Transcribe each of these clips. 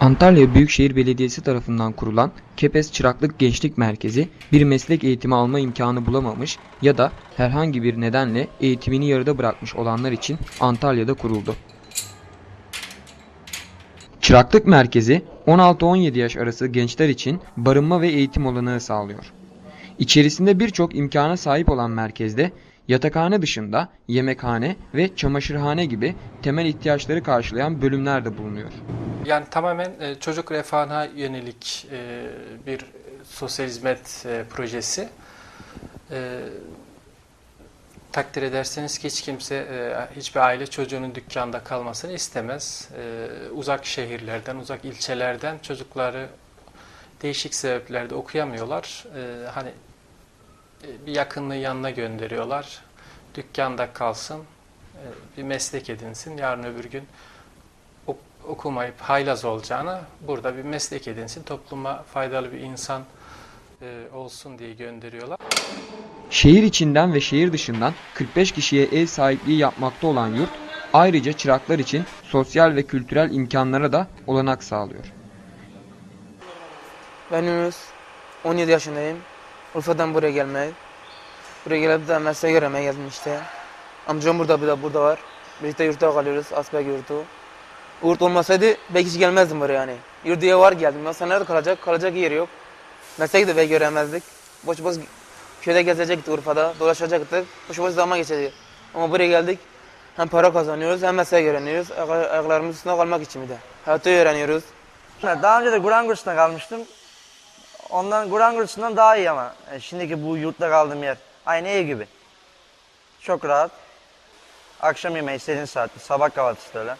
Antalya Büyükşehir Belediyesi tarafından kurulan Kepez Çıraklık Gençlik Merkezi bir meslek eğitimi alma imkanı bulamamış ya da herhangi bir nedenle eğitimini yarıda bırakmış olanlar için Antalya'da kuruldu. Çıraklık Merkezi 16-17 yaş arası gençler için barınma ve eğitim olanağı sağlıyor. İçerisinde birçok imkana sahip olan merkezde yatakhane dışında yemekhane ve çamaşırhane gibi temel ihtiyaçları karşılayan bölümler de bulunuyor. Yani tamamen e, çocuk refahına yönelik e, bir sosyal hizmet e, projesi. Takdir ederseniz ki hiç kimse, hiçbir aile çocuğunun dükkanda kalmasını istemez. Uzak şehirlerden, uzak ilçelerden çocukları değişik sebeplerde okuyamıyorlar. Hani bir yakınlığı yanına gönderiyorlar. Dükkanda kalsın, bir meslek edinsin. Yarın öbür gün okumayıp haylaz olacağına burada bir meslek edinsin, topluma faydalı bir insan e, olsun diye gönderiyorlar. Şehir içinden ve şehir dışından 45 kişiye ev sahipliği yapmakta olan yurt, ayrıca çıraklar için sosyal ve kültürel imkanlara da olanak sağlıyor. Ben Yunus. 17 yaşındayım. Urfa'dan buraya gelmeye. Buraya gelip de mesleği görmeye geldim işte. Amcam burada, bir de burada var. Birlikte yurtta kalıyoruz, Asbek yurtu. Yurt olmasaydı belki hiç gelmezdim buraya yani. Yurduya var geldim. Mesela nerede kalacak? Kalacak yer yok. Mesleği de belki göremezdik. Boş boş köyde gezecektik Urfa'da, dolaşacaktık. Boş boş zaman geçecekti. Ama buraya geldik. Hem para kazanıyoruz hem mesleği öğreniyoruz. Ayak- Ayaklarımızın üstünde kalmak için bir de. Hayatı öğreniyoruz. Daha önce de Kur'an kursuna kalmıştım. Ondan Kur'an kursundan daha iyi ama. E, şimdiki bu yurtta kaldığım yer. Aynı ev gibi. Çok rahat. Akşam yemeği istediğin saatte. Sabah kahvaltısı da öyle.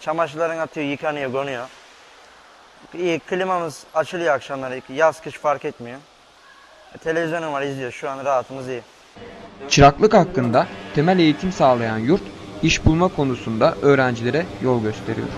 Çamaşırların atıyor, yıkanıyor, konuyor. İyi, klimamız açılıyor akşamları. Yaz kış fark etmiyor. Televizyonum var izliyor. Şu an rahatımız iyi. Çıraklık hakkında temel eğitim sağlayan yurt, iş bulma konusunda öğrencilere yol gösteriyor.